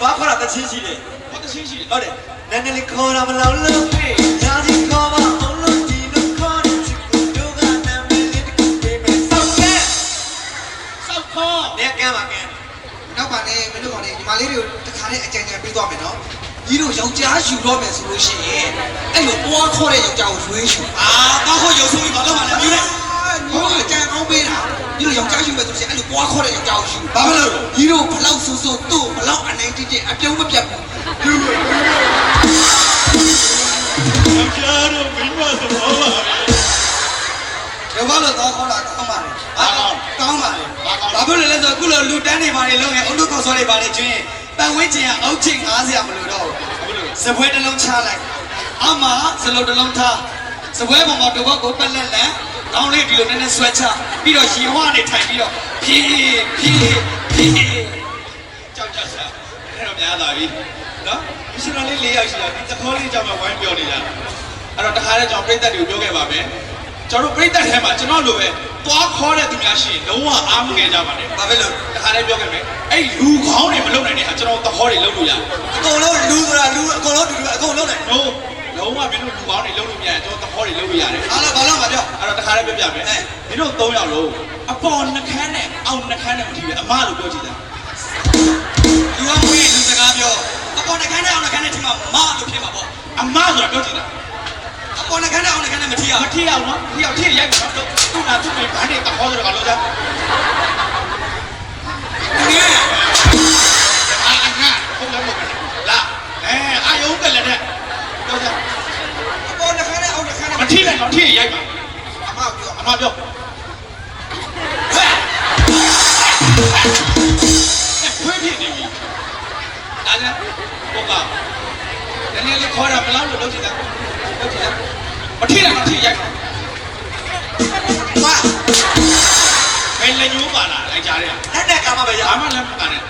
သွားခေါ်တာတချင်းရှိတယ်ဟောတချင်းရှိတယ်ဟုတ်တယ်နည်းနည်းလေးခေါ်တာမလောက်လို့ညာစီခေါ်ပါအောင်လို့ဒီလိုခေါ်တဲ့ချစ်ကိုတို့ကနာမည်လေးတစ်ခုပေးမယ်ဆောက်ခဲ့စောက်ခေါ်နေကမ်းပါကမ်းနောက်ပါနဲ့မင်းတို့ကောင်လေးညီမလေးတွေကိုတခါနဲ့အကြံဉာဏ်ပေးသွားမယ်နော်ညီတို့ယောက်ျားယူတော့မယ်ဆိုလို့ရှိရင်အဲ့လိုပွားခေါ်တဲ့ယောက်ျားကိုရွေးယူအာဘာခေါ်ရုပ်ဆိုးပြီးဘာလို့မှလည်းမြူတယ်ညီတို့အကြံကောင်းပေးတာညီတို့ယောက်ျားယူမယ်ဆိုရင်အဲ့လိုပွားခေါ်တဲ့ယောက်ျားကိုယူဘာမလို့ညီတို့ဘလောက်ဆူဆူသူ့ဘလောက်အနိုင် တိတိအပြုံးမပြတ်ဘူးကြားတော့မင်းမသဘောပါပဲဒီဘာလို့သွားခေါ်တာကောင်းပါလဲဘာကောင်းကောင်းပါလေဘာကောင်းဘာဖြစ်လို့လဲဆိုတော့အခုလိုလူတန်းနေပါလေလုံးငယ်အုတ်တုခေါ်စောတွေပါလေကျွင်းပန်ဝင်းကျင်ကအောက်ချင်း90ရမလို့တော့ဘာလို့စပွဲတစ်လုံးချလိုက်အမစလုံးတစ်လုံးထားစပွဲပေါ်မှာတစ်ဘက်ကိုပက်လက်လက်ကောင်းလေးဒီလိုနည်းနည်းဆွဲချပြီးတော့ရှင်ဟွားနေထိုင်ပြီးတော့ဖြည်းဖြည်းဖြည်းကြောက်ကြစားအဲ့တော့များ လာပြီနော်မရှိတော့လေး၄ယောက်ရှိတာဒီသခေါ်လေးကြောင့်မှဝိုင်းပြောနေတာအဲ့တော့တခါတည်းကျွန်တော်ပြိတ္တတွေကိုပြောခဲ့ပါမယ်ကျွန်တော်တို့ပြိတ္တထဲမှာကျွန်တော်လိုပဲသွားခေါ်တဲ့သူများရှိရင်လုံးဝအားမငယ်ကြပါနဲ့ဘာဖြစ်လို့တခါတည်းပြောခဲ့မယ်အဲ့လူခေါင်းတွေမလုံနိုင်တဲ့ဟာကျွန်တော်သခေါ်တွေလုံလို့ရတယ်အကုန်လုံးလူဆိုတာလူအကုန်လုံးတူတူအကုန်လုံးတယ်။လုံးလုံးဝမင်းတို့လူကောင်းတွေလုံးလို့မရရင်ကျွန်တော်သဘောတွေလုံးလို့ရတယ်အားလုံးဘာလို့မပြော။အဲ့တော့တခါလေးပြပြမယ်။မင်းတို့၃ယောက်လုံးအပေါ်နှခမ်းနဲ့အောက်နှခမ်းနဲ့မထီးပဲအမလို့ပြောကြည့်တယ်လူကမွေးလူစ ကားပြောအပေါ်နှခမ်းနဲ့အောင်နှခမ်းနဲ့ဒီမှာမလို့ဖြစ်မှာပေါ့။အမဆိုတာပြောကြည့်တယ်အပေါ်နှခမ်းနဲ့အောင်နှခမ်းနဲ့မထီရ။မထီအောင်နော်။ထီအောင်ထီရိုက်ပါတော့။သူ့နာသူ့မိဘာနဲ့သဘောဆိုတော့ကလို့ကြ။ငယ်အာအငါဟုတ်လားမဟုတ်လား။လာအဲအာယုံတယ်လည်းတဲ့။ပြောကြအပေါ်နှခမ်းနဲ့အောက်နှခမ်းနဲ့။မထီလိုက်တော့ထီရိုက်ပါအမပြော။အမပြော။ခွေးဖြစ်နေပြီ။ ဒါလည်းဟုတ်ပါ။နည်းနည်းလေးခေါ်တာမလားလို့လုပ်ကြည့်တာ။လုပ်ကြည့်တာ။မထီလိုက်တော့ထီရိုက်ပါ။မဘယ်လက်ညိုးပါလားလိုက်ကြတဲ့လက်နဲ့ကမှပဲရဘာမှလည်းမပါနဲ့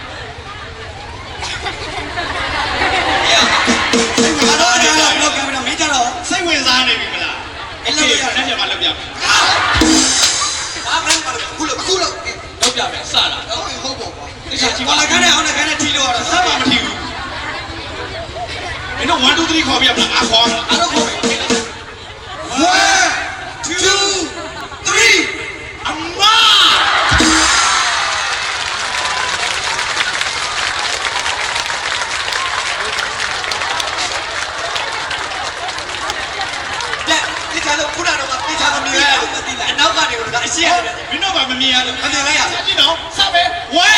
ရအားလုံးလည်းလောက်ကင်မရာမင်းကြတော့စိတ်ဝင်စားနေပြီမလားအဲ့လိုရတယ်လက်ညမှာလုပ်ပြမယ်ဘာမှမလုပ်ဘူးလို့အခုလို့လုပ်ပြမယ်စလာတော့ဟုတ်ပေါ့ကွာဒီစားကြည့်ဘာပါလကနဲ့အောင်နှခမ်းနဲ့ထီလို့ရတော့စပ်ပါမထီဘူး မင်းတို့1 2 3ခေါ်ပြမလားအခေါ်မလားအဲ့တော့ဟုတ်ပြီ1 2 3အမလက်ဒီချာလို့ခုနကတော့ဒီချာလို့မြင်ရတယ်မသိလားအနောက်ကနေကတော့အရှိရတယ်မင်းတို့ကမမြင်ရလို့မမြင်လိုက်ရကြည့်တော့စပ်ပဲ1 2 3